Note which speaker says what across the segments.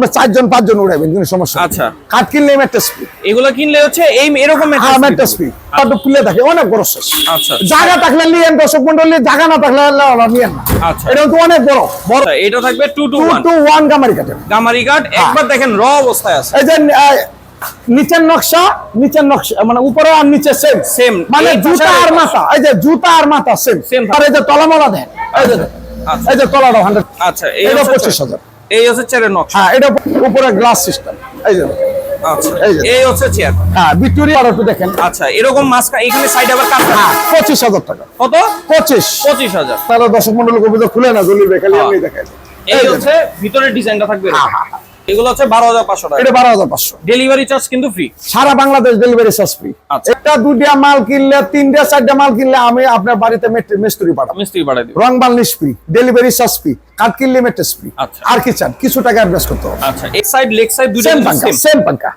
Speaker 1: আমরা চারজন পাঁচজন উড়াবেন কোনো সমস্যা
Speaker 2: আচ্ছা।
Speaker 1: কাঠ কিনলে
Speaker 2: এগুলো কিনলে হচ্ছে এই এরকম
Speaker 1: হ্যাঁ খুলে থাকে অনেক বড় শেষ।
Speaker 2: আচ্ছা।
Speaker 1: জায়গা থাকলে নিয়েন দর্শক মন্ডলী জায়গা না থাকলে নিয়েন
Speaker 2: আচ্ছা।
Speaker 1: এটা তো অনেক বড়। বড়।
Speaker 2: আচ্ছা, এটা থাকবে টু টু ওয়ান
Speaker 1: গামারি কাঠের।
Speaker 2: গামারি কাঠ একবার দেখেন র অবস্থায় আছে।
Speaker 1: এই যে নিচের নকশা নিচের নকশা মানে উপরে আর নিচে সেম
Speaker 2: Same,
Speaker 1: মানে জুতা আর মাথা এই যে জুতা আর মাথা সেম
Speaker 2: Same
Speaker 1: আর এই যে তলামলা দেন এই যে
Speaker 2: আচ্ছা।
Speaker 1: এই যে তলাটা হান্ড্রেড
Speaker 2: আচ্ছা
Speaker 1: এটা পঁচিশ হাজার।
Speaker 2: এই হচ্ছে চেয়ারের নকশা।
Speaker 1: হ্যাঁ এটা উপরে গ্লাস সিস্টেম এই যে।
Speaker 2: আচ্ছা
Speaker 1: এই
Speaker 2: হচ্ছে চেয়ার
Speaker 1: হ্যাঁ ভিক্টোরিয়া আর একটু দেখেন।
Speaker 2: আচ্ছা এরকম মাস্ক এখানে সাইড আবার কাজ
Speaker 1: হ্যাঁ পঁচিশ হাজার টাকা।
Speaker 2: কত?
Speaker 1: পঁচিশ।
Speaker 2: পঁচিশ হাজার।
Speaker 1: তারা দর্শক মন্ডল কবিতা খুলে না জলিল খালি
Speaker 2: হ্যাঁ।
Speaker 1: আমি দেখেন।
Speaker 2: এই হচ্ছে ভিতরের ডিজাইনটা থাকবে।
Speaker 1: হ্যাঁ, হ্যাঁ, হ্যাঁ।
Speaker 2: এগুলো হচ্ছে বারো হাজার পাঁচশো টাকা।
Speaker 1: এটা বারো হাজার পাঁচশো।
Speaker 2: ডেলিভারি চার্জ কিন্তু ফ্রি
Speaker 1: সারা বাংলাদেশ ডেলিভারি চার্জ ফ্রি
Speaker 2: আচ্ছা।
Speaker 1: একটা দুটা মাল কিনলে তিনটা চারটা মাল কিনলে আমি আপনার বাড়িতে মিস্ত্রি পাঠাবো।
Speaker 2: মিস্ত্রি
Speaker 1: রং বার্নিশ ফ্রি ডেলিভারি চার্জ ফ্রি কাঠ কিনলে মেট্রেস ফ্রি
Speaker 2: আচ্ছা।
Speaker 1: আর কি চান? কিছু টাকা অ্যাডভান্স করতে হবে।
Speaker 2: আচ্ছা এই সাইড লেগ সাইড দুটো
Speaker 1: সেম পাঙ্কা
Speaker 2: সেম
Speaker 1: সেম পাঙ্কা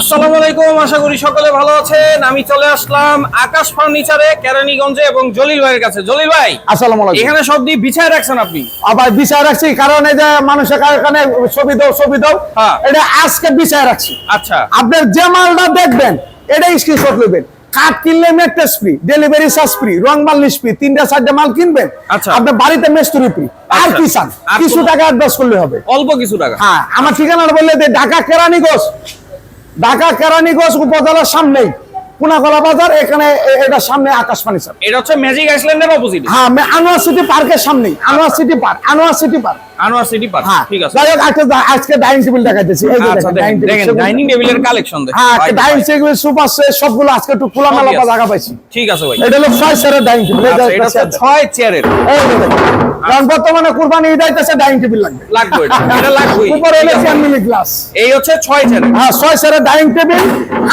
Speaker 2: আসসালামু আলাইকুম আশা করি সকলে ভালো আছেন। আমি চলে আসলাম আকাশ ফার্নিচারে কেরানীগঞ্জে এবং জলিল ভাইয়ের কাছে। জলিল ভাই
Speaker 1: আসসালামু আলাইকুম।
Speaker 2: এখানে সব দিয়ে বিছায় রাখছেন আপনি?
Speaker 1: আবার বিচার রাখছি কারণ এই যে মানুষের এখানে ছবি দাও ছবি দাও
Speaker 2: হ্যাঁ।
Speaker 1: এটা আজকে বিচার রাখছি।
Speaker 2: আচ্ছা।
Speaker 1: আপনার যে মালটা দেখবেন এটাই স্ক্রিনশট নেবেন। কাঠ কিনলে mattress free delivery charge free রং মাল ফ্রি তিনটা চারটা মাল কিনবেন
Speaker 2: আচ্ছা।
Speaker 1: আপনার বাড়িতে মেস্তুরি ফ্রি আর
Speaker 2: আচ্ছা।
Speaker 1: কি চান
Speaker 2: আর
Speaker 1: কিছু টাকা অ্যাডভান্স করলে হবে।
Speaker 2: অল্প কিছু টাকা।
Speaker 1: হ্যাঁ আমার ঠিকানা বললে ঢাকা কেরানীগঞ্জ ঢাকা কেরানীগঞ্জ উপজেলার সামনেই পুনাগলা বাজার এখানে এটা সামনে আকাশ ফার্নিচার
Speaker 2: এটা হচ্ছে ম্যাজিক আইসল্যান্ডের অপোজিট
Speaker 1: হ্যাঁ আনোয়ার সিটি পার্কের সামনেই Anwar city park Anwar city park
Speaker 2: Anwar city park
Speaker 1: হ্যাঁ
Speaker 2: ঠিক আছে।
Speaker 1: যাই হোক আজকে আজকে ডাইনিং টেবিল দেখাইতেছি। এই যে
Speaker 2: আচ্ছা
Speaker 1: দেখেন ডাইনিং
Speaker 2: টেবিলের কালেকশন দেখেন।
Speaker 1: হ্যাঁ ডাইনিং টেবিল সুপার সেট সবগুলো আজকে একটু খোলা মেলা। জায়গা পাইছি।
Speaker 2: ঠিক আছে ভাই।
Speaker 1: এটা হলো ছয় সেটের ডাইনিং টেবিল
Speaker 2: এটা হচ্ছে ছয় চেয়ারের
Speaker 1: এই দেখেন। কারণ বর্তমানে কুরবানি ঈদ আইতেছে ডাইনিং টেবিল লাগবে।
Speaker 2: লাগবে এটা এটা লাগবে
Speaker 1: উপরে হলো ফ্যামিলি গ্লাস
Speaker 2: এই হচ্ছে ছয় চেয়ারের
Speaker 1: হ্যাঁ ছয় সেটের ডাইনিং টেবিল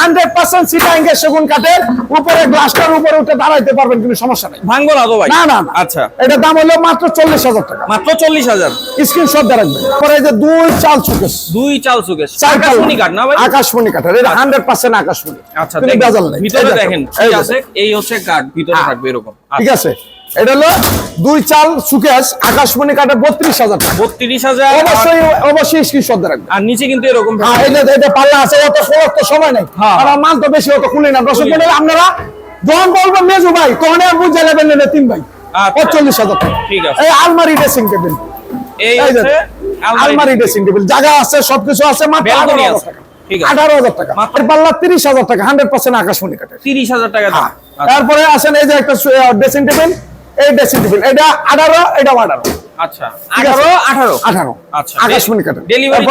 Speaker 1: হান্ড্রেড পার্সেন্ট সিটাইঙ্গে সেগুন কাঠের উপরে গ্লাসটার উপরে উঠে দাঁড়াইতে পারবেন কোনো সমস্যা নেই।
Speaker 2: ভাঙবো না তো ভাই?
Speaker 1: না না
Speaker 2: আচ্ছা।
Speaker 1: এটার দাম হলো মাত্র চল্লিশ হাজার টাকা।
Speaker 2: মাত্র চল্লিশ হাজার।
Speaker 1: স্ক্রিনশট দিয়ে রাখবেন। পরে যে দুই চাল চুকেস
Speaker 2: দুই চাল
Speaker 1: চার
Speaker 2: আকাশমণি কাঠ না ভাই?
Speaker 1: আকাশমণি কাঠের এটা হান্ড্রেড পার্সেন্ট আকাশমণি।
Speaker 2: আচ্ছা দেখেন, ভিতরে
Speaker 1: এই
Speaker 2: দেখেন ঠিক আছে এই হচ্ছে কাঠ ভিতরে
Speaker 1: হ্যাঁ।
Speaker 2: থাকবে এরকম।
Speaker 1: ঠিক আছে। এটা হলো দুই চাল সুকেশ আকাশমণি কাঠে বত্রিশ হাজার টাকা।
Speaker 2: বত্রিশ হাজার
Speaker 1: অবশ্যই অবশ্যই স্ক্রিনশট রাখবেন।
Speaker 2: আর নিচে কিন্তু এরকম
Speaker 1: হ্যাঁ এটা এটা পাল্লা আছে অত তো সময় নেই।
Speaker 2: হ্যাঁ।
Speaker 1: আর মাল তো বেশি অত খুলি না। দর্শক মন্ডলী আপনারা যখন বলবেন মেজু ভাই তখন বুঝে নেবেন না তিন ভাই।
Speaker 2: আচ্ছা।
Speaker 1: পঁয়তাল্লিশ হাজার টাকা।
Speaker 2: ঠিক আছে।
Speaker 1: এই আলমারি ড্রেসিং টেবিল
Speaker 2: এই
Speaker 1: আলমারি ড্রেসিং টেবিল জায়গা আছে সবকিছু আছে মাত্র আঠারো হাজার। টাকা।
Speaker 2: ঠিক আছে।
Speaker 1: আঠারো হাজার টাকা।
Speaker 2: মাত্র-
Speaker 1: আর পাল্লা তিরিশ হাজার টাকা হান্ড্রেড পার্সেন্ট আকাশমণি কাঠের।
Speaker 2: তিরিশ হাজার টাকা
Speaker 1: হ্যাঁ।
Speaker 2: আচ্ছা,
Speaker 1: তারপরে আসেন এই যে একটা ড্রেসিং টেবিল এই ড্রেসিং টেবিল এটা আঠারো এটা আঠারো।
Speaker 2: আচ্ছা আঠারো আঠারো?
Speaker 1: আঠারো।
Speaker 2: আচ্ছা
Speaker 1: আকাশমণি কাঠের
Speaker 2: ডেলিভারি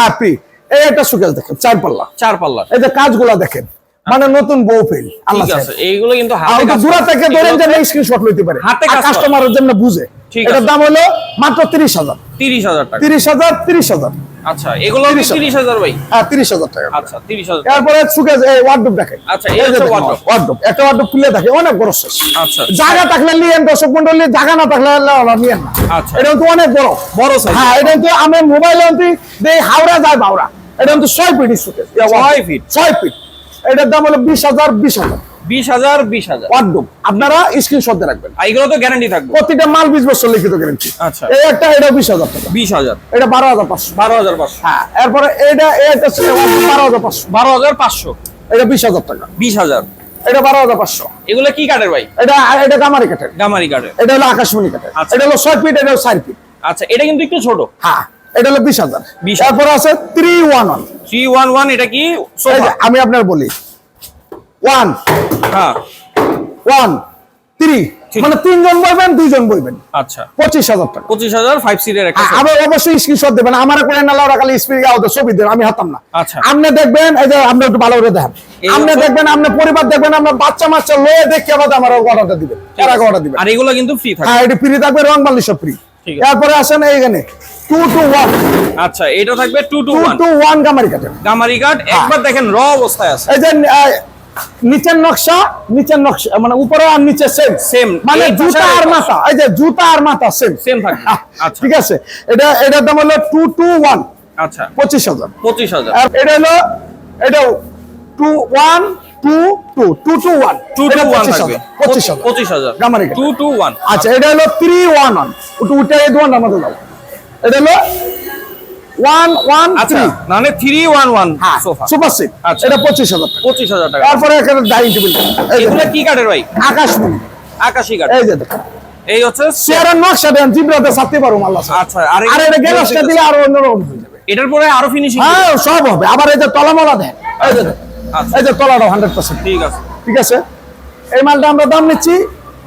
Speaker 2: থাকবে
Speaker 1: এই একটা সুকেশ দেখেন চার পাল্লা
Speaker 2: চার পাল্লার
Speaker 1: এই যে কাজগুলা দেখেন মানে নতুন বউ ফেল আল্লাহ
Speaker 2: ঠিক এইগুলো কিন্তু হাতে
Speaker 1: দূরা থেকে
Speaker 2: এগুলো
Speaker 1: ধরেন যে স্ক্রিনশট লইতে পারে।
Speaker 2: হাতে
Speaker 1: কাস্টমারের জন্য বুঝে। এটার দাম হলো মাত্র তিরিশ হাজার
Speaker 2: টাকা।
Speaker 1: তিরিশ হাজার তিরিশ হাজার।
Speaker 2: আচ্ছা এগুলো
Speaker 1: 30,000
Speaker 2: হাজার। ভাই।
Speaker 1: হ্যাঁ টাকা
Speaker 2: আচ্ছা
Speaker 1: এই ওয়ার্ডরোব দেখেন।
Speaker 2: আচ্ছা, এই হচ্ছে wardrobe।
Speaker 1: ওয়ার্ডরোব একটা ওয়ার্ডরোব খুলে দেখে অনেক বড় শেষ
Speaker 2: আচ্ছা।
Speaker 1: জায়গা থাকলে নিয়েন দর্শক মন্ডলী জায়গা না থাকলে ওরা নিয়েন না।
Speaker 2: আচ্ছা।
Speaker 1: এটা তো অনেক বড়।
Speaker 2: বড়।
Speaker 1: হ্যাঁ এটা তো আমি মোবাইল অন্তি দেই হাওড়া যায় বাউড়া এটা তো ছয় ফিট সুকেশ
Speaker 2: ছয় feet?
Speaker 1: ছয় ফিট এটার দাম হলো বিশ হাজার। বিশ হাজার
Speaker 2: বিশ হাজার। বিশ
Speaker 1: আপনারা স্ক্রিনশট দিয়ে রাখবেন।
Speaker 2: এগুলো তো গ্যারান্টি থাকবে।
Speaker 1: প্রতিটা মাল বিশ বছর লিখিত গ্যারেন্টি
Speaker 2: আচ্ছা।
Speaker 1: এই একটা এটা বিশ হাজার টাকা।
Speaker 2: বিশ হাজার।
Speaker 1: এটা বারো হাজার পাঁচশো।
Speaker 2: বারো হাজার পাঁচশো।
Speaker 1: হ্যাঁ এরপরে এটা এটা বারো হাজার পাঁচশো।
Speaker 2: বারো হাজার পাঁচশো।
Speaker 1: এটা বিশ হাজার টাকা।
Speaker 2: বিশ হাজার।
Speaker 1: এটা বারো হাজার পাঁচশো।
Speaker 2: এগুলো কি কাঠের ভাই?
Speaker 1: এটা এটা গামারি কাঠের
Speaker 2: গামারি কাঠের
Speaker 1: এটা হলো আকাশমণি কাঠের
Speaker 2: আচ্ছা।
Speaker 1: এটা হলো ছয় ফিট এটা হলো চার ফিট
Speaker 2: আচ্ছা এটা কিন্তু একটু ছোট।
Speaker 1: হ্যাঁ এটা হলো বিশ হাজার।
Speaker 2: 20,000
Speaker 1: তারপরে আছে three one one
Speaker 2: three one one এটা কি
Speaker 1: আমি আপনার বলি ওয়ান
Speaker 2: হ্যাঁ।
Speaker 1: One three. মানে তিনজন বইবেন দুইজন বইবেন
Speaker 2: আচ্ছা।
Speaker 1: পঁচিশ হাজার টাকা।
Speaker 2: পঁচিশ হাজার ফাইভ সিটের
Speaker 1: আবার অবশ্যই স্ক্রিনশট দেবেন। আমার করে না লাউরা খালি স্পিড আউট ছবি দেন আমি হাতাম না।
Speaker 2: আচ্ছা।
Speaker 1: আপনি দেখবেন এই যে আপনি একটু ভালো করে দেখেন। আপনি দেখবেন আপনি পরিবার দেখবেন আপনার বাচ্চা মাচ্চা লয়ে দেখে আবার আমার অর্ডারটা দিবেন। এর আগে অর্ডার দিবেন।
Speaker 2: আর এগুলো কিন্তু ফ্রি থাকে।
Speaker 1: হ্যাঁ এটি ফ্রি থাকবে রং বালি সব ফ্রি
Speaker 2: আছে।
Speaker 1: তারপরে আসেন এইখানে। টু টু ওয়ান
Speaker 2: আচ্ছা এটা থাকবে two two one
Speaker 1: two one গামারি কাঠের
Speaker 2: গামারি কাঠ একবার দেখেন র অবস্থায় আছে।
Speaker 1: এই যে নিচের নকশা নিচের নকশা মানে উপরে আর নিচে সেম
Speaker 2: সেম
Speaker 1: মানে জুতা
Speaker 2: আর
Speaker 1: মাথা এই যে জুতা আর মাথা সেম
Speaker 2: সেম থাকবে আচ্ছা।
Speaker 1: ঠিক আছে। এটা এটার দাম হলো টু টু ওয়ান
Speaker 2: আচ্ছা।
Speaker 1: পঁচিশ হাজার।
Speaker 2: পঁচিশ হাজার।
Speaker 1: আর এটা হলো এটা two one two two two two one
Speaker 2: two two one থাকবে।
Speaker 1: পঁচিশ হাজার
Speaker 2: পঁচিশ হাজার। টু টু ওয়ান
Speaker 1: আচ্ছা এটা হলো থ্রি ওয়ান ওয়ান ওটা উঠে এই দোয়ানটা আমাদের দাও। এটা হলো ওয়ান ওয়ান
Speaker 2: আচ্ছা
Speaker 1: থ্রি
Speaker 2: মানে থ্রি ওয়ান ওয়ান
Speaker 1: হ্যাঁ
Speaker 2: সোফা
Speaker 1: সুপার সিট
Speaker 2: আচ্ছা।
Speaker 1: এটা পঁচিশ হাজার
Speaker 2: পঁচিশ হাজার টাকা।
Speaker 1: তারপরে এখানে ডাইনিং টেবিল
Speaker 2: এগুলো কি কাঠের ভাই?
Speaker 1: আকাশমণি
Speaker 2: আকাশি কাঠ।
Speaker 1: এই যে
Speaker 2: এই হচ্ছে
Speaker 1: চেয়ারের নকশা দেন জিব্রাতে ছাড়তে পারো মাল্লা
Speaker 2: আচ্ছা আর
Speaker 1: এটা গ্যালাসটা দিলে আরও অন্যরকম হয়ে যাবে।
Speaker 2: এটার পরে আরও ফিনিশিং
Speaker 1: হ্যাঁ সব হবে। আবার এই যে তলামলা দেন। এই যে
Speaker 2: আচ্ছা।
Speaker 1: এই যে তলাটা হান্ড্রেড পার্সেন্ট
Speaker 2: ঠিক আছে।
Speaker 1: ঠিক আছে? এই মালটা আমরা দাম নিচ্ছি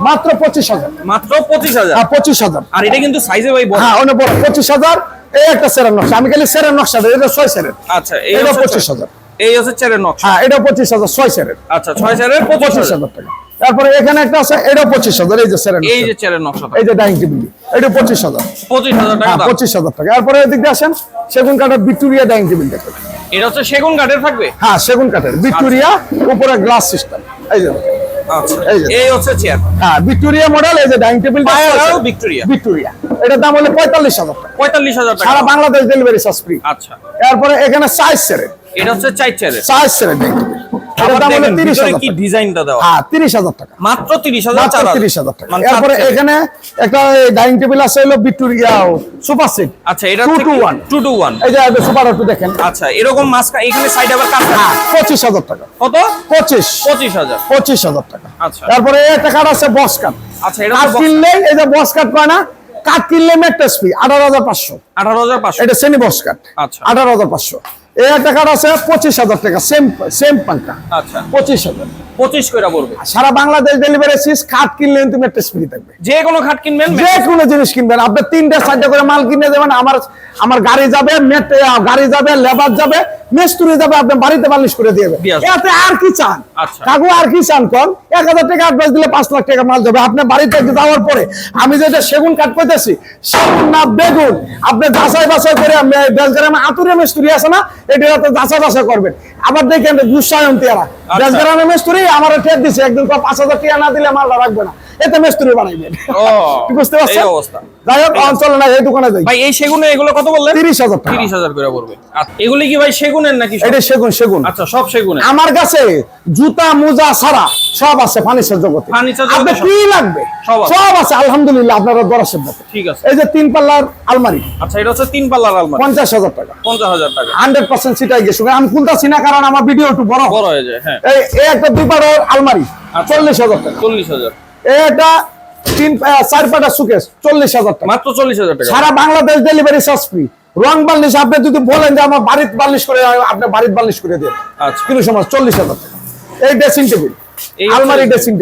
Speaker 1: মাত্র পঁচিশ হাজার।
Speaker 2: মাত্র পঁচিশ হাজার।
Speaker 1: হ্যাঁ পঁচিশ হাজার।
Speaker 2: আর এটা কিন্তু সাইজে ভাই বড়।
Speaker 1: হ্যাঁ অনেক বড়। পঁচিশ হাজার। এই একটা সেরের নকশা। আমি খালি সেরের নকশা এটা ছয় সেরের।
Speaker 2: আচ্ছা
Speaker 1: এটা পঁচিশ হাজার।
Speaker 2: এই হচ্ছে চেরের নকশা।
Speaker 1: হ্যাঁ এটা পঁচিশ হাজার ছয় সেরের।
Speaker 2: আচ্ছা ছয় চেরের পঁচিশ হাজার।
Speaker 1: টাকা। তারপরে এখানে একটা আছে এটা পঁচিশ হাজার এই যে সেরের
Speaker 2: এই যে চেরের নকশাটা।
Speaker 1: এই যে ডাইনিং টেবিল এটা পঁচিশ হাজার।
Speaker 2: পঁচিশ হাজার টাকা
Speaker 1: হ্যাঁ পঁচিশ হাজার টাকা। এরপরে এদিক দিয়ে আসেন সেগুন কাঠের ভিক্টোরিয়া ডাইনিং টেবিল দেখেন
Speaker 2: এটা হচ্ছে সেগুন কাঠের থাকবে?
Speaker 1: হ্যাঁ সেগুন কাঠের ভিক্টোরিয়া উপরে গ্লাস সিস্টেম। এই যে দেখেন। এই যে।
Speaker 2: এই হচ্ছে চেয়ার
Speaker 1: হ্যাঁ ভিক্টোরিয়া মডেল এই যে ডাইনিং টেবিল
Speaker 2: ভিক্টোরিয়া
Speaker 1: ভিক্টোরিয়া এটার দাম হলো পঁয়তাল্লিশ হাজার টাকা।
Speaker 2: পঁয়তাল্লিশ হাজার টাকা।
Speaker 1: সারা বাংলাদেশ ডেলিভারি চার্জ ফ্রি
Speaker 2: আচ্ছা।
Speaker 1: এরপরে এখানে সাইজ সেরে
Speaker 2: এটা হচ্ছে চার
Speaker 1: সেরে ডাইনিং টেবিল
Speaker 2: কি ডিজাইনটা দেওয়া?
Speaker 1: হ্যাঁ তিরিশ হাজার টাকা।
Speaker 2: মাত্র
Speaker 1: টাকা।
Speaker 2: মানে।
Speaker 1: এখানে একটা ডাইনিং টেবিল আছে হলো ভিক্টোরিয়া সুপার সিট
Speaker 2: আচ্ছা এটা
Speaker 1: two two one
Speaker 2: two two one
Speaker 1: এই যে সুপার একটু দেখেন।
Speaker 2: আচ্ছা এরকম মাস্কা এখানে সাইড আবার কাট
Speaker 1: হ্যাঁ পঁচিশ হাজার টাকা।
Speaker 2: কত?
Speaker 1: পঁচিশ।
Speaker 2: পঁচিশ হাজার।
Speaker 1: পঁচিশ হাজার টাকা।
Speaker 2: আচ্ছা।
Speaker 1: তারপরে এই একটা আছে বস কার্ড
Speaker 2: আচ্ছা এটা
Speaker 1: কিনলে এই যে কার্ড পায় না কাঠ কিনলে মেট্রেস ফি আঠারো হাজার পাঁচশো।
Speaker 2: আঠারো হাজার পাঁচশো।
Speaker 1: এটা শ্রেণি বস কার্ড
Speaker 2: আচ্ছা।
Speaker 1: আঠারো হাজার পাঁচশো। এই একটা আছে পঁচিশ হাজার টাকা সেম সেম পাঙ্কা
Speaker 2: আচ্ছা।
Speaker 1: পঁচিশ হাজার।
Speaker 2: পঁচিশ করে পড়বে।
Speaker 1: সারা বাংলাদেশ ডেলিভারি সিস কাঠ কিনলে কিন্তু মেট্রেস ফ্রি থাকবে।
Speaker 2: যে কোনো খাট কিনবেন
Speaker 1: যে কোনো জিনিস কিনবেন। আপনি তিনটা চারটা করে মাল কিনে আমার আমার গাড়ি যাবে গাড়ি যাবে লেবার যাবে মিস্ত্রি যাবে আপনি বাড়িতে করে দিয়ে এতে আর কি চান?
Speaker 2: আচ্ছা।
Speaker 1: কাকু আর কি চান কোন? এক হাজার টাকা অ্যাডভান্স দিলে পাঁচ লাখ টাকা মাল যাবে। আপনি বাড়িতে যাওয়ার পরে আমি যেটা সেগুন কাঠ পেতেছি সেগুন না বেগুন। আপনি যাচাই বাছাই করে বেজগ্রামে আতুরে মিস্ত্রি আছে না এটা তো যাচাই বাছাই করবেন। আবার দেখেন দুঃসায়ন তিয়ারা
Speaker 2: আচ্ছা।
Speaker 1: বেজগ্রামে মিস্ত্রি আমার ঠেক দিছে একদিন পর পাঁচ হাজার টিয়া না দিলে মালটা রাখবে না। এতে মেস্তুরি বানাইবেন। বুঝতে পারছেন?
Speaker 2: অবস্থা।
Speaker 1: যাই হোক অঞ্চল না এই দোকানে যাই।
Speaker 2: ভাই এই এগুলো কত বললেন?
Speaker 1: 30000 টাকা।
Speaker 2: 30000 করে পড়বে। আচ্ছা, এগুলি কি ভাই সেগুনের নাকি
Speaker 1: এটা সেগুন সেগুন।
Speaker 2: আচ্ছা সব সেগুনের।
Speaker 1: আমার কাছে জুতা মোজা সারা সব আছে ফার্নিচার জগতে। কি লাগবে?
Speaker 2: সব আছে।
Speaker 1: আলহামদুলিল্লাহ আপনারা
Speaker 2: ঠিক আছে।
Speaker 1: এই যে তিন পাল্লার আলমারি।
Speaker 2: আচ্ছা এটা হচ্ছে তিন পাল্লার আলমারি।
Speaker 1: 50000 টাকা।
Speaker 2: 50000 টাকা।
Speaker 1: 100% সিটাই গেছে। আমি খুলতাছি না কারণ আমার ভিডিও একটু বড়।
Speaker 2: বড় হয়ে যায় হ্যাঁ।
Speaker 1: এই একটা দুই পাল্লার আলমারি
Speaker 2: আচ্ছা।
Speaker 1: 40000 টাকা। 40000 এটা তিন চার পাটা সুকেশ চল্লিশ হাজার টাকা।
Speaker 2: মাত্র চল্লিশ হাজার টাকা।
Speaker 1: সারা বাংলাদেশ ডেলিভারি চার্জ ফ্রি রং আপনি যদি বলেন যে আমার বাড়ির করে বাড়ির করে
Speaker 2: আচ্ছা।
Speaker 1: কিন্তু সমাজ চল্লিশ হাজার টাকা। এই ড্রেসিং টেবিল আলমারি ড্রেসিং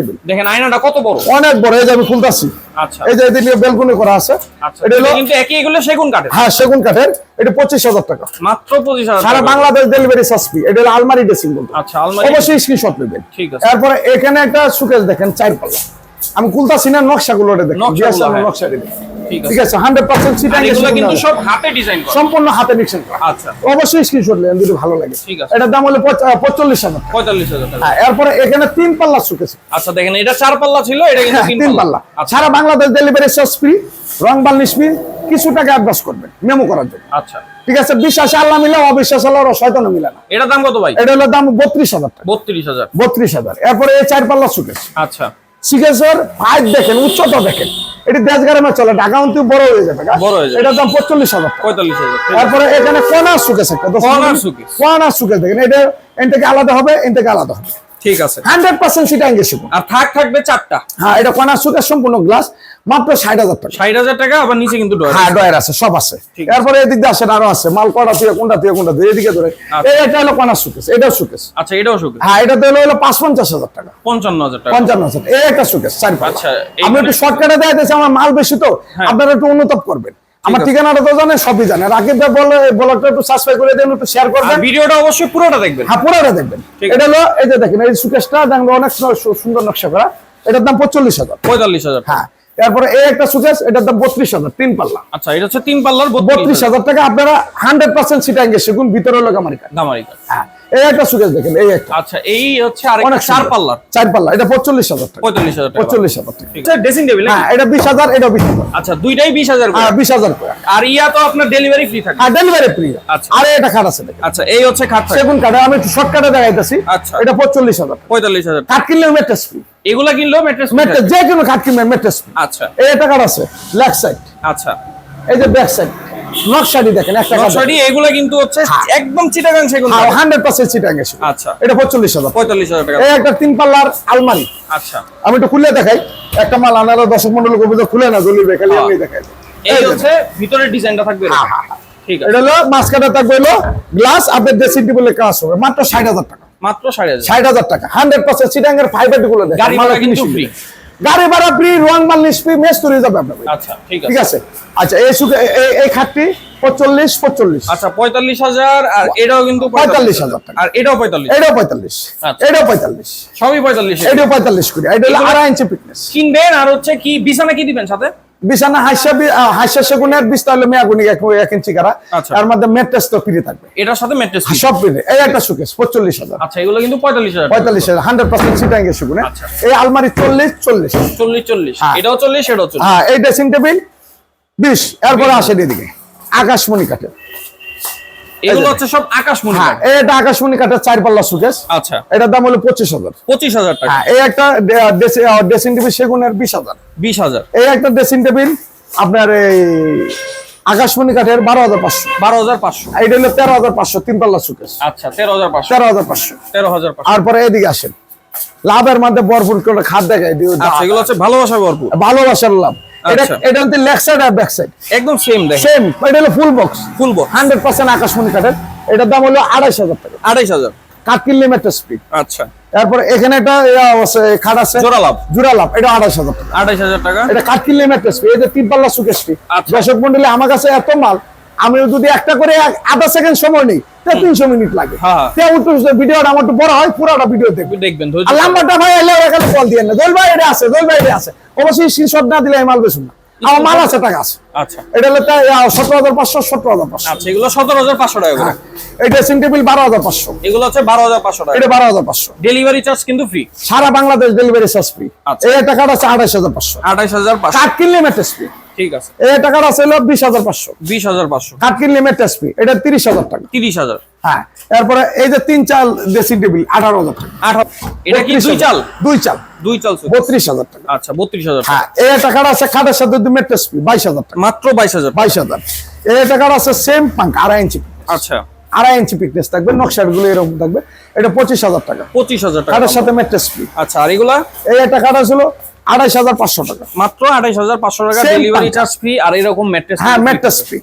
Speaker 1: এটা হ্যাঁ, আলমারি ড্রেসিং অবশ্যই তারপরে এখানে একটা সুকেশ দেখেন চার পাল্লা আমি নকশাগুলো
Speaker 2: নকশাগুলো,
Speaker 1: DSLR
Speaker 2: হ্যাঁ।
Speaker 1: নকশা দেখেন
Speaker 2: ঠিক আছে।
Speaker 1: হান্ড্রেড পার্সেন্ট
Speaker 2: আর কিন্তু সব হাতে ডিজাইন
Speaker 1: সম্পূর্ণ হাতে নিচ্ছেন
Speaker 2: আচ্ছা।
Speaker 1: অবশ্যই স্ক্রিনশট নেন যদি ভালো লাগে।
Speaker 2: ঠিক আছে।
Speaker 1: এটার দাম হলো পঁয়তাল্লিশ হাজার
Speaker 2: পঁয়তাল্লিশ হাজার
Speaker 1: হ্যাঁ এরপরে এখানে তিন পাল্লা সুকেশ
Speaker 2: আচ্ছা দেখেন এটা চার পাল্লা ছিল এটা কিন্তু
Speaker 1: হ্যাঁ,
Speaker 2: তিন পাল্লা। আচ্ছা।
Speaker 1: সারা বাংলাদেশ ডেলিভারি চার্জ ফ্রি রং বার্নিশ ফ্রি কিছু টাকা অ্যাডভান্স করবেন মেমো করার জন্য।
Speaker 2: আচ্ছা।
Speaker 1: ঠিক আছে বিশ্বাস আল্লাহ মিলে অবিশ্বাস আল্লাহ শয়তানও মিলে না।
Speaker 2: এটার দাম কত ভাই?
Speaker 1: এটা হলো দাম বত্রিশ হাজার
Speaker 2: বত্রিশ হাজার।
Speaker 1: বত্রিশ হাজার। এরপরে এই চার পাল্লা সুকেশ
Speaker 2: আচ্ছা।
Speaker 1: সিকেশ্বর হাইট দেখেন উচ্চতা দেখেন। এটি দেশ গ্রামে চলে ঢাকা অন্তি বড় হয়ে যাবে। এটার দাম পঁয়তাল্লিশ হাজার
Speaker 2: পঁয়তাল্লিশ হাজার
Speaker 1: তারপরে এখানে কনার সুকেশ একটা। কনার সুকেশ। দেখেন এটা এন থেকে আলাদা হবে এন থেকে আলাদা হবে।
Speaker 2: ঠিক আছে।
Speaker 1: হান্ড্রেড পার্সেন্ট সিটা এঙ্গেজ
Speaker 2: আর থাক থাকবে চারটা।
Speaker 1: হ্যাঁ এটা কনার সুকেশ সম্পূর্ণ গ্লাস মাত্র ষাট হাজার টাকা।
Speaker 2: ষাট হাজার টাকা আবার নিচে কিন্তু ডয়ার
Speaker 1: হ্যাঁ ডয়ার আছে সব আছে।
Speaker 2: ঠিক
Speaker 1: এদিক দিয়ে আসেন আরও আছে মাল কটা থেকে কোনটা থেকে কোনটা থেকে এদিকে ধরে।
Speaker 2: আচ্ছা।
Speaker 1: এটা হলো কনার সুকেশ এটাও
Speaker 2: আচ্ছা এটাও
Speaker 1: হ্যাঁ এটা তো হলো টাকা। এই একটা চার
Speaker 2: আচ্ছা,
Speaker 1: আমি একটু শর্টকাটে দেয় আমার মাল বেশি তো
Speaker 2: হ্যাঁ।
Speaker 1: আপনারা একটু উন্নত করবেন। আমার ঠিকানাটা তো জানেন সবই জানেন। রাকিব ভাই বলে ব্লগটা একটু সাবস্ক্রাইব করে দেন একটু শেয়ার করবেন।
Speaker 2: ভিডিওটা অবশ্যই পুরোটা দেখবেন।
Speaker 1: হ্যাঁ পুরোটা দেখবেন। এটা হলো এই যে দেখেন এই সুকেশটা দেখবেন অনেক সুন্দর নকশা করা। এটার দাম পঁয়তাল্লিশ হাজার।
Speaker 2: পঁয়তাল্লিশ হাজার।
Speaker 1: হ্যাঁ এরপরে এই একটা সুকেশ এটার দাম বত্রিশ হাজার তিন পাল্লা।
Speaker 2: আচ্ছা এটা হচ্ছে তিন পাল্লার
Speaker 1: বত্রিশ
Speaker 2: হাজার।
Speaker 1: টাকা আপনারা হান্ড্রেড পার্সেন্ট সিটা এঙ্গেজ শিখুন ভিতরে হলো আমেরিকা
Speaker 2: দামারিকা
Speaker 1: হ্যাঁ এই একটা সুকেশ দেখেন এই একটা।
Speaker 2: আচ্ছা এই হচ্ছে আরেকটা চার। পাল্লার
Speaker 1: চার পাল্লা এটা পঁয়তাল্লিশ হাজার টাকা।
Speaker 2: পঁয়তাল্লিশ হাজার টাকা।
Speaker 1: পঁয়তাল্লিশ হাজার টাকা।
Speaker 2: ঠিক আছে। ড্রেসিং টেবিল
Speaker 1: হ্যাঁ এটা বিশ হাজার এটা বিশ হাজার।
Speaker 2: আচ্ছা দুইটাই বিশ হাজার করে।
Speaker 1: হ্যাঁ বিশ হাজার করে।
Speaker 2: আর ইয়া তো আপনার ডেলিভারি ফ্রি থাকে।
Speaker 1: আর ডেলিভারি ফ্রি
Speaker 2: আচ্ছা।
Speaker 1: আরে এটা খাট আছে দেখেন।
Speaker 2: আচ্ছা এই হচ্ছে খাট
Speaker 1: সেগুন কাঠে আমি একটু শর্টকাটে দেখাইতেছি।
Speaker 2: আচ্ছা।
Speaker 1: এটা পঁয়তাল্লিশ হাজার
Speaker 2: পঁয়তাল্লিশ হাজার টাকা।
Speaker 1: কাঠ কিনলেও মেট্রেস ফ্রি
Speaker 2: এগুলা কিনলেও ম্যাট্রেস
Speaker 1: মেট্রেস যে কোনো কাঠ কিনবেন মেট্রেস
Speaker 2: আচ্ছা।
Speaker 1: এই একটা কাঠ আছে লেগ সাইড
Speaker 2: আচ্ছা।
Speaker 1: এই যে ব্যাক সাইড নকশাটি দেখেন একটা
Speaker 2: নকশাটি এগুলা কিন্তু হচ্ছে
Speaker 1: হ্যাঁ।
Speaker 2: একদম চিটাগাং সেগুন। আচ্ছা।
Speaker 1: এটা
Speaker 2: টাকা।
Speaker 1: এই একটা তিন পাল্লার আলমারি।
Speaker 2: আচ্ছা।
Speaker 1: আমি একটু খুলে দেখাই। একটা মাল আনারা দর্শক মন্ডল কবি খুলে না খালি
Speaker 2: হ্যাঁ।
Speaker 1: আমি দেখাই।
Speaker 2: এই
Speaker 1: এই
Speaker 2: হচ্ছে ভিতরের ডিজাইনটা থাকবে।
Speaker 1: হ্যাঁ, হ্যাঁ, হ্যাঁ।
Speaker 2: ঠিক আছে।
Speaker 1: এটা হলো মাঝখানে থাকবে হলো গ্লাস আপনার ড্রেসিং টেবিলে কাজ হবে। মাত্র ষাট হাজার টাকা।
Speaker 2: মাত্র
Speaker 1: টাকা। হান্ড্রেড পার্সেন্ট সিটাঙ্গের ফাইবারগুলো দেখেন,
Speaker 2: গাড়ি কিন্তু।
Speaker 1: গাড়ি ভাড়া ফ্রি রং মালিশ ফ্রি মেস তুলে যাবে আপনার
Speaker 2: আচ্ছা ঠিক আছে।
Speaker 1: আচ্ছা এই সুখে এই- খাটটি পঁয়তাল্লিশ পঁয়তাল্লিশ।
Speaker 2: আচ্ছা পঁয়তাল্লিশ হাজার আর এটাও কিন্তু
Speaker 1: পঁয়তাল্লিশ হাজার।
Speaker 2: আর এটাও পঁয়তাল্লিশ।
Speaker 1: এটাও পঁয়তাল্লিশ।
Speaker 2: আচ্ছা।
Speaker 1: এটাও পঁয়তাল্লিশ।
Speaker 2: সবই পঁয়তাল্লিশ।
Speaker 1: এটাও পঁয়তাল্লিশ করে এটা হলো আড়াই ইঞ্চি ফিটনেস
Speaker 2: কিনবেন আর হচ্ছে কি বিছানা কি দিবেন সাথে?
Speaker 1: বিছানা সেগুনের বিস্তার হলো মেয়াগুনি এক এক ইঞ্চি কারা।
Speaker 2: আচ্ছা।
Speaker 1: তার মধ্যে তো ফ্রি থাকবে।
Speaker 2: এটার সাথে ম্যাট্রেস
Speaker 1: সব ফ্রি। এই একটা হাজার।
Speaker 2: আচ্ছা এগুলো কিন্তু পঁয়তাল্লিশ হাজার
Speaker 1: পঁয়তাল্লিশ হাজার হান্ড্রেড পার্সেন্ট সিটাঙ্গে সেগুনে।
Speaker 2: আচ্ছা।
Speaker 1: এই আলমারি চল্লিশ চল্লিশ।
Speaker 2: চল্লিশ চল্লিশ।
Speaker 1: হ্যাঁ।
Speaker 2: এটাও চল্লিশ এটাও চল্লিশ।
Speaker 1: হ্যাঁ এই ড্রেসিং টেবিল বিশ। এরপরে আসে এদিকে। আকাশমণি কাঠের।
Speaker 2: এগুলো হচ্ছে সব আকাশমণি
Speaker 1: হ্যাঁ এটা আকাশমণি কাঠের চার পাল্লা সুকেশ
Speaker 2: আচ্ছা।
Speaker 1: এটার দাম হলো পঁচিশ হাজার।
Speaker 2: পঁচিশ হাজার টাকা।
Speaker 1: হ্যাঁ এই একটা ড্রেসিং টেবিল সেগুনের বিশ হাজার।
Speaker 2: বিশ হাজার।
Speaker 1: এই একটা ড্রেসিং টেবিল আপনার এই আকাশমণি কাঠের বারো হাজার পাঁচশো।
Speaker 2: বারো হাজার পাঁচশো।
Speaker 1: এইটা হলো তেরো হাজার পাঁচশো তিন পাল্লা সুকেশ
Speaker 2: আচ্ছা তেরো হাজার পাঁচশো।
Speaker 1: তেরো হাজার পাঁচশো।
Speaker 2: তেরো হাজার
Speaker 1: তারপরে এদিকে আসেন। লাভের মধ্যে বরফুল করে খাদ দেখায় দিও
Speaker 2: আচ্ছা এগুলো হচ্ছে ভালোবাসা ভরপুর।
Speaker 1: ভালোবাসার লাভ। এটা
Speaker 2: আচ্ছা।
Speaker 1: এটা হচ্ছে লেগ সাইড আর ব্যাক সাইড
Speaker 2: একদম সেম
Speaker 1: সেম এটা হলো full box
Speaker 2: full box
Speaker 1: hundred percent আকাশমণি কাঠের। এটার দাম হলো আড়াইশ হাজার টাকা।
Speaker 2: আড়াইশ হাজার।
Speaker 1: কাঠ কিনলে মেট্রো স্পিড
Speaker 2: আচ্ছা।
Speaker 1: তারপর এখানে একটা আছে, খাট আছে।
Speaker 2: জোড়া লাভ।
Speaker 1: জোড়া লাভ। এটা আড়াইশ হাজার টাকা।
Speaker 2: আড়াইশ হাজার টাকা।
Speaker 1: এটা কাঠ কিনলে মেট্রো স্পিড এটা তিন পাল্লা সুকেশটি
Speaker 2: আচ্ছা।
Speaker 1: দর্শক মন্ডলী আমার কাছে এত মাল আমি যদি একটা করে আধা সেকেন্ড সময় নেই তিনশো মিনিট লাগে।
Speaker 2: হ্যাঁ।
Speaker 1: ভিডিওটা আমার একটু বড় হয় পুরোটা ভিডিও দেখবে।
Speaker 2: দেখবেন ধৈর্য
Speaker 1: ভাই এলে এখানে কল দিয়ে না দোল ভাই এটা আছে দোল ভাই এটা আছে। অবশ্যই স্ক্রিনশট না দিলে আমি মাল বেশুন না। আমার মাল আছে টাকা আছে।
Speaker 2: আচ্ছা।
Speaker 1: এটা হলো সতেরো হাজার পাঁচশো সতেরো হাজার পাঁচশো।
Speaker 2: আচ্ছা এগুলো সতেরো হাজার পাঁচশো টাকা করে।
Speaker 1: ড্রেসিং টেবিল বারো হাজার পাঁচশো।
Speaker 2: এগুলো হচ্ছে বারো হাজার পাঁচশো টাকা।
Speaker 1: এটা বারো হাজার পাঁচশো।
Speaker 2: ডেলিভারি চার্জ কিন্তু ফ্রি
Speaker 1: সারা বাংলাদেশ ডেলিভারি চার্জ ফ্রি। এই টাকাটা আছে আঠাশ হাজার পাঁচশো।
Speaker 2: আঠাইশ হাজার পাঁচশো।
Speaker 1: কিনলে ফ্রি
Speaker 2: ঠিক আছে।
Speaker 1: এই টাকাটা আছে বিশ হাজার পাঁচশো।
Speaker 2: বিশ হাজার পাঁচশো।
Speaker 1: কাঠ কিনলে মেট্রেস ফ্রি এটা তিরিশ হাজার টাকা।
Speaker 2: তিরিশ হাজার।
Speaker 1: হ্যাঁ এরপরে এই যে তিন চাল ড্রেসিং টেবিল আঠারো হাজার টাকা।
Speaker 2: আঠারো এটা কি দুই চাল?
Speaker 1: দুই চাল।
Speaker 2: দুই চাল
Speaker 1: বত্রিশ হাজার টাকা।
Speaker 2: আচ্ছা বত্রিশ হাজার
Speaker 1: হ্যাঁ এই টাকাটা আছে খাটের সাথে মেট্রেস ফ্রি বাইশ হাজার টাকা।
Speaker 2: মাত্র বাইশ হাজার
Speaker 1: বাইশ হাজার। এই টাকাটা আছে সেম পাঙ্ক আড়াই ইঞ্চি
Speaker 2: আচ্ছা।
Speaker 1: আড়াই ইঞ্চি পিকনেস থাকবে নকশারগুলো এরকম থাকবে। এটা পঁচিশ হাজার টাকা।
Speaker 2: পঁচিশ হাজার টাকা।
Speaker 1: সাথে মেট্রেস ফ্রি
Speaker 2: আচ্ছা আর এগুলা?
Speaker 1: এই টাকাটা ছিল আড়াইশ হাজার পাঁচশো টাকা।
Speaker 2: মাত্র আঠাইশ হাজার পাঁচশো টাকা ডেলিভারি চার্জ ফ্রি আর এরকম ম্যাট্রেস
Speaker 1: হ্যাঁ মেট্রেস ফ্রি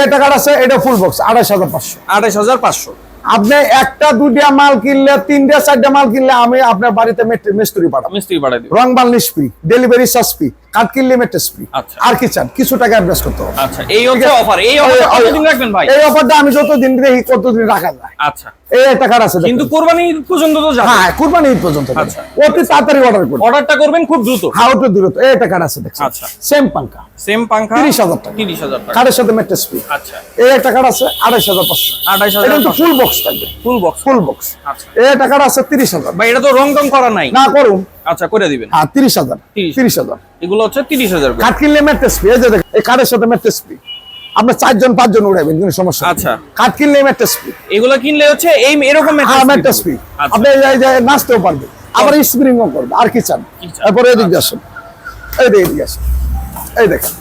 Speaker 1: এই টাকাটা আছে। এটা ফুল বক্স আড়াইশ হাজার পাঁচশো।
Speaker 2: আঠাইশ হাজার পাঁচশো।
Speaker 1: আপনি একটা দুইটা মাল কিনলে তিনটা চারটা মাল কিনলে আমি আপনার বাড়িতে মিস্ত্রি পাঠাবো।
Speaker 2: মিস্ত্রি দিব।
Speaker 1: রং ফ্রি ডেলিভারি চার্জ ফ্রি কাঠ কিনলে মেট্রেস ফ্রি
Speaker 2: আচ্ছা।
Speaker 1: আর কি চান? কিছু টাকা অ্যাডভান্স করতে হবে।
Speaker 2: আচ্ছা এই অফার এই অফার কতদিন রাখবেন ভাই?
Speaker 1: এই অফারটা আমি যতদিন দেখি কতদিন রাখা যায়।
Speaker 2: আচ্ছা।
Speaker 1: এই টাকার আছে
Speaker 2: কিন্তু কোরবানি ঈদ পর্যন্ত তো যাবে।
Speaker 1: হ্যাঁ কুরবানি ঈদ পর্যন্ত
Speaker 2: আচ্ছা।
Speaker 1: অতি তাড়াতাড়ি অর্ডার করুন।
Speaker 2: অর্ডারটা করবেন খুব দ্রুত।
Speaker 1: হাউ টু দূরত্ব এই টাকার আছে দেখছেন।
Speaker 2: আচ্ছা।
Speaker 1: সেম পাঙ্কা
Speaker 2: সেম পাংখা
Speaker 1: 30,000 টাকা।
Speaker 2: তিরিশ হাজার টাকা।
Speaker 1: কাঠের সাথে মেট্রেস ফ্রি
Speaker 2: আচ্ছা।
Speaker 1: এই একটা কার্ড আছে আড়াইশ হাজার পাঁচশো।
Speaker 2: আঠাইশ
Speaker 1: এটা
Speaker 2: হাজার
Speaker 1: ফুল বক্স থাকবে।
Speaker 2: ফুল বক্স
Speaker 1: ফুল বক্স
Speaker 2: আচ্ছা।
Speaker 1: এই টাকার আছে তিরিশ হাজার।
Speaker 2: ভাই এটা তো রং টং করা নাই।
Speaker 1: না করুন।
Speaker 2: আচ্ছা করে দিবেন।
Speaker 1: হ্যাঁ তিরিশ হাজার। তিরিশ। হাজার।
Speaker 2: এগুলো হচ্ছে তিরিশ হাজার। করে।
Speaker 1: কিনলে মেট্রেস ফ্রি এই যে দেখেন এই কার্ডের সাথে মেট্রেস ফ্রি আপনার চারজন পাঁচজন উড়াইবেন কোনো সমস্যা।
Speaker 2: আচ্ছা।
Speaker 1: কাঠ কিনলে মেট্রেস ফ্রি
Speaker 2: এগুলো কিনলে হচ্ছে এই এরকম
Speaker 1: হ্যাঁ মেট্রেস
Speaker 2: free
Speaker 1: ফ্রি
Speaker 2: আচ্ছা।
Speaker 1: আপনি নাচতেও পারবেন। আবার স্প্রিংও করবে। আর কি চান? তারপরে এদিক দিয়ে আসেন। এই দিকে এদিকে আসেন। এই দেখেন।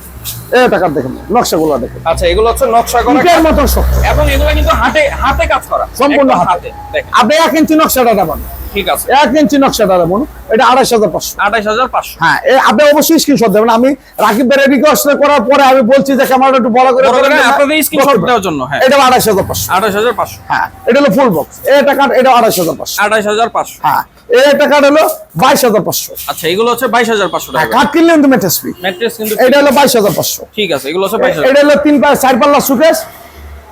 Speaker 1: এই টাকার দেখেন নকশাগুলো দেখেন।
Speaker 2: আচ্ছা এগুলো হচ্ছে নকশা করা
Speaker 1: মতন শক্ত।
Speaker 2: এবং এগুলো কিন্তু হাতে হাতে কাজ করা।
Speaker 1: সম্পূর্ণ হাতে।
Speaker 2: দেখেন।
Speaker 1: আপনি এক ইঞ্চি নকশাটা দেবেন
Speaker 2: ঠিক আছে।
Speaker 1: এক ইঞ্চি নকশাটা দেবেন এটা আড়াইশ হাজার পাঁচশো।
Speaker 2: আঠাইশ হাজার পাঁচশো।
Speaker 1: হ্যাঁ আপনি অবশ্যই স্ক্রিনশট দেবেন। আমি রাকিব ভাই রিকোয়েস্ট করার পরে আমি বলছি যে ক্যামেরাটা একটু বড় করে
Speaker 2: বড় করে
Speaker 1: দেবেন।
Speaker 2: আপনাদের screenshot দেওয়ার জন্য, হ্যাঁ।
Speaker 1: এটা আড়াইশ হাজার পাঁচশো।
Speaker 2: আঠাইশ হাজার পাঁচশো।
Speaker 1: হ্যাঁ এটা হলো ফুল বক্স এটা কার্ড এটা আড়াইশ হাজার পাঁচশো।
Speaker 2: আঠাইশ হাজার পাঁচশো।
Speaker 1: হ্যাঁ এটা কার্ড হলো বাইশ হাজার পাঁচশো।
Speaker 2: আচ্ছা এগুলো হচ্ছে বাইশ হাজার পাঁচশো টাকা।
Speaker 1: কার্ড কিনলে কিন্তু মেটেস ফ্রি
Speaker 2: ম্যাট্রেস কিন্তু
Speaker 1: এটা হলো বাইশ হাজার পাঁচশো।
Speaker 2: ঠিক আছে এগুলো হচ্ছে
Speaker 1: এটা হলো তিন পাঁচ চার পাল্লা সুকেশ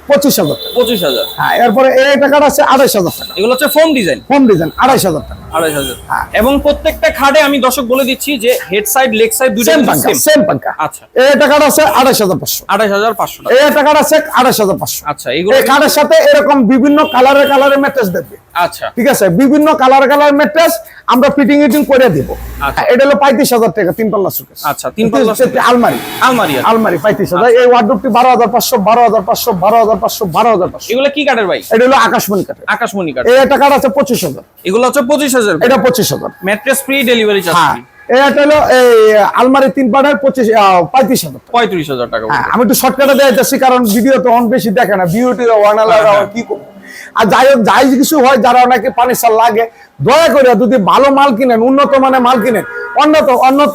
Speaker 1: পঁচিশ হাজার টাকা।
Speaker 2: পঁচিশ হাজার।
Speaker 1: হ্যাঁ এরপরে এই টাকাটা আছে আড়াইশ হাজার টাকা।
Speaker 2: এগুলো হচ্ছে ফোম ডিজাইন।
Speaker 1: হোম ডিজাইন আড়াইশ হাজার টাকা।
Speaker 2: আড়াইশ হাজার।
Speaker 1: হ্যাঁ।
Speaker 2: এবং প্রত্যেকটা খাটে আমি দর্শক বলে দিচ্ছি যে হেড সাইড লেগ সাইড দুইটা
Speaker 1: সেম পাঙ্কা
Speaker 2: সেম
Speaker 1: পাঙ্কা
Speaker 2: আচ্ছা।
Speaker 1: এই টাকাটা আছে আড়াইশ হাজার পাঁচশো।
Speaker 2: আঠাইশ হাজার পাঁচশো
Speaker 1: এই টাকাটা আছে আড়াইশ হাজার পাঁচশো।
Speaker 2: আচ্ছা এগুলো
Speaker 1: এই কার্ডের সাথে এরকম বিভিন্ন কালারের কালারের ম্যাট্রেস দেবে।
Speaker 2: আচ্ছা।
Speaker 1: ঠিক আছে? বিভিন্ন কালার কালার ম্যাট্রেস আমরা ফিটিং ইটিং করে দিব।
Speaker 2: আচ্ছা।
Speaker 1: এটা হলো পঁয়ত্রিশ হাজার টাকা তিন পাল্লা সুকেস
Speaker 2: আচ্ছা, তিন পাল্লা
Speaker 1: আলমারি।
Speaker 2: আলমারি
Speaker 1: আলমারি পঁয়ত্রিশ হাজার। এই ওয়ার্ডরোবটি বারো হাজার পাঁচশো বারো হাজার পাঁচশো বারো হাজার পাঁচশো বারো হাজার পাঁচশো।
Speaker 2: এগুলো কি কাঠের ভাই?
Speaker 1: এটা হলো আকাশমণি কাঠের।
Speaker 2: আকাশমণি কাঠ
Speaker 1: এই টাকাটা আছে পঁচিশ হাজার।
Speaker 2: এগুলো হচ্ছে পঁচিশ হাজার
Speaker 1: এটা পঁচিশ হাজার।
Speaker 2: ম্যাট্রেস ফ্রি ডেলিভারি
Speaker 1: হ্যাঁ। এটা হলো এই আলমারি তিন পাটার পঁচিশ আহ, পঁয়ত্রিশ হাজার
Speaker 2: পঁয়ত্রিশ হাজার টাকা
Speaker 1: হ্যাঁ আমি একটু শর্টকাটে দেওয়া যাচ্ছি কারণ ভিডিও তো অন বেশি দেখে না। বিউটি ওয়ানালার
Speaker 2: হ্যাঁ,
Speaker 1: কি করব? আর যাই হোক যাই কিছু হয় যারা অনেকে পানি সার লাগে দয়া করে যদি ভালো মাল কিনেন উন্নত মানের মাল কিনেন উন্নত উন্নত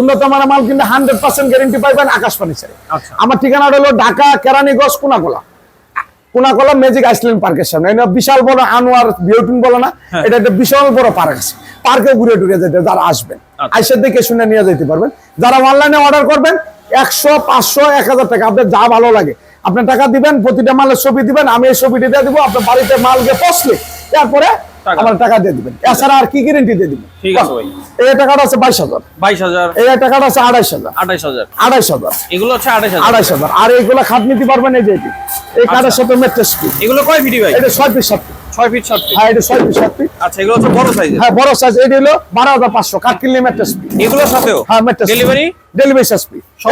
Speaker 1: উন্নত মানের মাল কিনলে হান্ড্রেড পার্সেন্ট গ্যারেন্টি পাইবেন আকাশ পানি ছেড়ে
Speaker 2: আচ্ছা।
Speaker 1: আমার ঠিকানাটা হলো ঢাকা কেরানীগঞ্জ কোনাকোলা কোনাকোলা ম্যাজিক আইসল্যান্ড পার্কের সামনে এটা বিশাল বড় আনোয়ার বিউটিন বলে না
Speaker 2: হ্যাঁ।
Speaker 1: এটা একটা বিশাল বড় পার্ক আছে পার্কে ঘুরে টুরে যেতে যারা আসবেন
Speaker 2: আচ্ছা।
Speaker 1: আইসে শুনে নিয়ে যেতে পারবেন যারা অনলাইনে অর্ডার করবেন একশো পাঁচশো এক হাজার টাকা আপনার যা ভালো লাগে আপনি টাকা দিবেন প্রতিটা মালের ছবি দিবেন আমি এই ছবিটি দিয়ে দিব আপনার বাড়িতে মাল গিয়ে পৌঁছলে তারপরে
Speaker 2: টাকা।
Speaker 1: আমার টাকা দিয়ে দিবেন। এছাড়া আর কি গ্যারেন্টি দিয়ে দিবেন
Speaker 2: ঠিক আছে ভাই।
Speaker 1: এই টাকাটা আছে বাইশ হাজার।
Speaker 2: বাইশ হাজার।
Speaker 1: এই টাকাটা আছে আড়াইশ হাজার।
Speaker 2: আঠাইশ হাজার।
Speaker 1: আড়াইশ হাজার।
Speaker 2: এগুলো হচ্ছে আঠাইশ হাজার।
Speaker 1: আড়াইশ হাজার। আর এইগুলো খাট নিতে পারবেন এই যে এটি। এই কাঠের সাথে মেট্রেস ফি
Speaker 2: এগুলো কয় ফিটি ভাই?
Speaker 1: এটা ছয় সাত
Speaker 2: ছয় ফিট সাত ফিট
Speaker 1: হ্যাঁ এটা ছয় সাত পিস
Speaker 2: আচ্ছা এগুলো হচ্ছে বড় সাইজের
Speaker 1: হ্যাঁ বড় সাইজ এটি হলো বারো হাজার পাঁচশো। কাঠ কিনলে মেট্রেস ফি
Speaker 2: এগুলোর সাথেও?
Speaker 1: হ্যাঁ মেট্রেস
Speaker 2: ডেলিভারি
Speaker 1: ডেলিভারি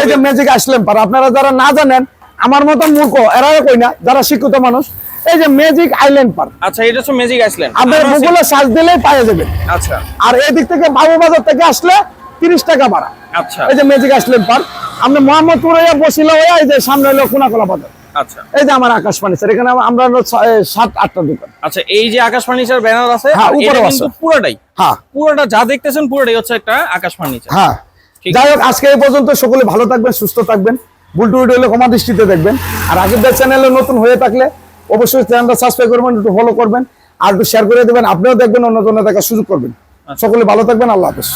Speaker 1: এই যে ম্যাজিক আসলেন পার আপনারা যারা না জানেন আমার মতো মূর্খ এরাও কই না যারা শিক্ষিত মানুষ। এই যে ম্যাজিক আইল্যান্ড পার্ক
Speaker 2: আচ্ছা এটা হচ্ছে ম্যাজিক আইসল্যান্ড
Speaker 1: আপনার গুগলে সার্চ দিলেই পাওয়া যাবে।
Speaker 2: আচ্ছা।
Speaker 1: আর এদিক থেকে বাবু বাজার থেকে আসলে তিরিশ টাকা ভাড়া।
Speaker 2: আচ্ছা।
Speaker 1: এই যে ম্যাজিক আইসল্যান্ড পার্ক আপনি মোহাম্মদপুর হয়ে বসিল হয়ে এই যে সামনে হলো কোনাকোলা বাজার
Speaker 2: আচ্ছা।
Speaker 1: এই যে আমার আকাশ স্যার এখানে আমরা সাত আটটা দোকান।
Speaker 2: আচ্ছা এই যে আকাশ ফার্নিচার ব্যানার আছে
Speaker 1: হ্যাঁ,
Speaker 2: কিন্তু
Speaker 1: আছে।
Speaker 2: পুরোটাই।
Speaker 1: হ্যাঁ।
Speaker 2: পুরোটা যা দেখতেছেন পুরোটাই হচ্ছে একটা আকাশ ফার্নিচার
Speaker 1: হ্যাঁ। যাই হোক আজকে এই পর্যন্ত সকলে ভালো থাকবেন সুস্থ থাকবেন। বুলটু ভিডিও হলে ক্ষমা দৃষ্টিতে দেখবেন। আর আগের চ্যানেলে নতুন হয়ে থাকলে অবশ্যই চ্যানেলটা সাবস্ক্রাইব করবেন একটু ফলো করবেন আর একটু শেয়ার করে দেবেন। আপনিও দেখবেন অন্য জন্য দেখার সুযোগ করবেন। সকলে ভালো থাকবেন আল্লাহ হাফেজ।